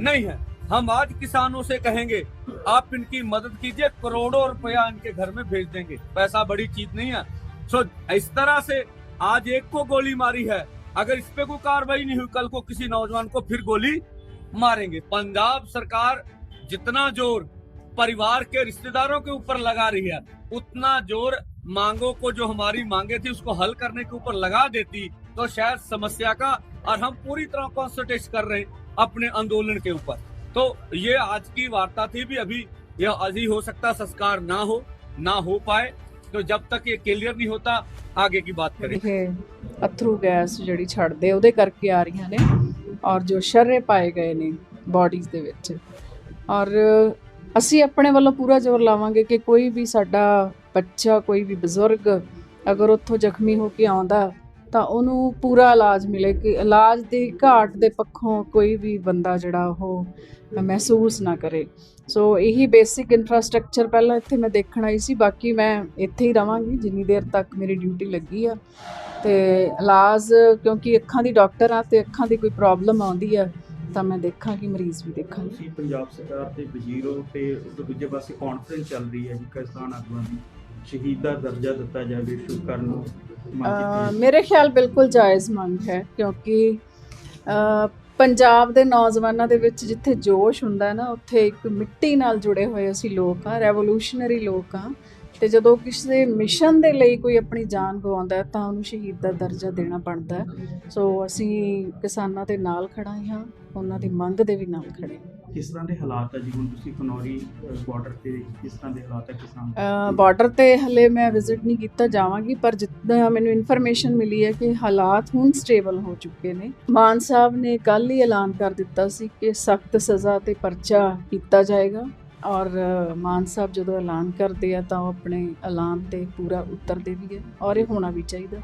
नहीं है हम आज किसानों से कहेंगे आप इनकी मदद कीजिए करोड़ों रुपया इनके घर में भेज देंगे पैसा बड़ी चीज नहीं है सो इस तरह से आज एक को गोली मारी है अगर इस पे कोई कार्रवाई नहीं हुई कल को किसी नौजवान को फिर गोली मारेंगे पंजाब सरकार जितना जोर परिवार के रिश्तेदारों के ऊपर लगा रही है उतना जोर मांगों को जो हमारी मांगे थी उसको हल करने के ऊपर लगा देती तो शायद समस्या का और हम पूरी तरह कॉन्सेंट्रेट कर रहे हैं अपने आंदोलन के ऊपर तो ये आज की वार्ता थी भी अभी यह अभी हो सकता संस्कार ना हो ना हो पाए तो जब तक ये क्लियर नहीं होता आगे की बात करें ਇਹ ਅਥਰੂ ਗੈਸ ਜਿਹੜੀ ਛੱਡਦੇ ਉਹਦੇ ਕਰਕੇ ਆ ਰਹੀਆਂ ਨੇ ਔਰ ਜੋ ਸ਼ਰਰੇ ਪਾਏ ਗਏ ਨੇ ਬਾਡੀਜ਼ ਦੇ ਵਿੱਚ ਔਰ ਅਸੀਂ ਆਪਣੇ ਵੱਲੋਂ ਪੂਰਾ ਜ਼ੋਰ ਲਾਵਾਂਗੇ ਕਿ ਕੋਈ ਵੀ ਸਾਡਾ ਬੱਚਾ, ਕੋਈ ਵੀ ਬਜ਼ੁਰਗ ਅਗਰ ਉੱਥੋਂ ਜ਼ਖਮੀ ਹੋ ਕੇ ਆਉਂਦਾ, ਤਾਂ ਉਹਨੂੰ ਪੂਰਾ ਇਲਾਜ ਮਿਲੇ ਕਿ ਇਲਾਜ ਦੀ ਘਾਟ ਦੇ ਪੱਖੋਂ ਕੋਈ ਵੀ ਬੰਦਾ ਜਿਹੜਾ ਉਹ ਮਹਿਸੂਸ ਨਾ ਕਰੇ। ਸੋ ਇਹੀ ਬੇਸਿਕ ਇਨਫਰਾਸਟ੍ਰਕਚਰ ਪਹਿਲਾਂ ਇੱਥੇ ਮੈਂ ਦੇਖਣ ਆਈ ਸੀ, ਬਾਕੀ ਮੈਂ ਇੱਥੇ ਹੀ ਰਵਾਂਗੀ, ਜਿੰਨੀ ਦੇਰ ਤੱਕ ਮੇਰੀ ਡਿਊਟੀ ਲੱਗੀ ਆ। ਤੇ ਇਲਾਜ, ਕਿਉਂਕਿ ਅੱਖਾਂ ਦੀ ਡਾਕਟਰ ਆ ਤੇ ਅੱਖਾਂ ਦੀ ਕੋਈ ਪ੍ਰੋਬਲਮ ਆਉਂਦੀ ਆ ਤਾਂ ਮੈਂ ਦੇਖਾਂਗੀ ਮਰੀਜ਼ ਵੀ ਦੇਖਾਂਗੀ। ਤੁਸੀਂ ਪੰਜਾਬ ਸਰਕਾਰ ਦੇ ਵਜ਼ੀਰ ਹੋ ਤੇ ਉਸ ਦੂਜੇ ਪਾਸੇ ਕਾਨਫਰੰਸ ਚੱਲ ਰਹੀ ਹੈ ਜੀ ਕਿਸਾਨ ਆਗੂਆਂ ਦੀ। ਸ਼ਹੀਦ ਦਾ ਦਰਜਾ ਦਿੱਤਾ ਜਾਵੇ ਸ਼ੁਰੂ ਕਰਨ ਨੂੰ। ਮੇਰੇ ਖਿਆਲ ਬਿਲਕੁਲ ਜਾਇਜ਼ ਮੰਗ ਹੈ ਕਿਉਂਕਿ ਪੰਜਾਬ ਦੇ ਨੌਜਵਾਨਾਂ ਦੇ ਵਿੱਚ ਜਿੱਥੇ ਜੋਸ਼ ਹੁੰਦਾ ਹੈ ਨਾ ਉੱਥੇ ਇੱਕ ਮਿੱਟੀ ਨਾਲ ਜੁੜੇ ਹੋਏ ਅਸੀਂ ਲੋਕ ਆ ਰੈਵੋਲੂਸ਼ਨਰੀ ਲੋਕ ਆ ਤੇ ਜਦੋਂ ਕਿਸੇ ਮਿਸ਼ਨ ਦੇ ਲਈ ਕੋਈ ਆਪਣੀ ਜਾਨ ਗਵਾਉਂਦਾ ਤਾਂ ਉਹਨੂੰ ਸ਼ਹੀਦ ਦਾ ਦਰਜਾ ਦੇਣਾ ਬਣਦਾ ਹੈ। ਸੋ ਅਸੀਂ ਕਿਸਾਨਾਂ ਦੇ ਨਾਲ ਖੜਾ ਹਾਂ ਉਹਨਾਂ ਦੀ ਮੰਗ ਦੇ ਵੀ ਨਾਲ ਖੜੇ ਕਿਸ ਤਰ੍ਹਾਂ ਦੇ ਹਾਲਾਤ ਹੈ ਜੀ? ਹੁਣ ਤੁਸੀਂ ਖਨੌਰੀ ਬਾਰਡਰ ਤੇ ਕਿਸ ਤਰ੍ਹਾਂ ਦੇ ਹਾਲਾਤ ਹੈ ਕਿਸਾਨ? ਬਾਰਡਰ ਤੇ ਹਲੇ ਮੈਂ ਵਿਜ਼ਿਟ ਨਹੀਂ ਕੀਤਾ ਜਾਵਾਂਗੀ ਪਰ ਜਿੱਦਾਂ ਮੈਨੂੰ ਇਨਫੋਰਮੇਸ਼ਨ ਮਿਲੀ ਹੈ ਕਿ ਹਾਲਾਤ ਹੁਣ ਸਟੇਬਲ ਹੋ ਚੁੱਕੇ ਨੇ। ਮਾਨ ਸਾਹਿਬ ਨੇ ਕੱਲ ਹੀ ਐਲਾਨ ਕਰ ਦਿੱਤਾ ਸੀ ਕਿ ਸਖਤ ਸਜ਼ਾ ਤੇ ਪਰਚਾ ਕੀਤਾ ਜਾਏਗਾ। ਔਰ ਮਾਨ ਸਾਹਿਬ ਜਦੋਂ ਐਲਾਨ ਕਰਦੇ ਆ ਤਾਂ ਉਹ ਆਪਣੇ ਐਲਾਨ ਤੇ ਪੂਰਾ ਉਤਰਦੇ ਵੀ ਹੈ ਔਰ ਇਹ ਹੋਣਾ ਵੀ ਚਾਹੀਦਾ।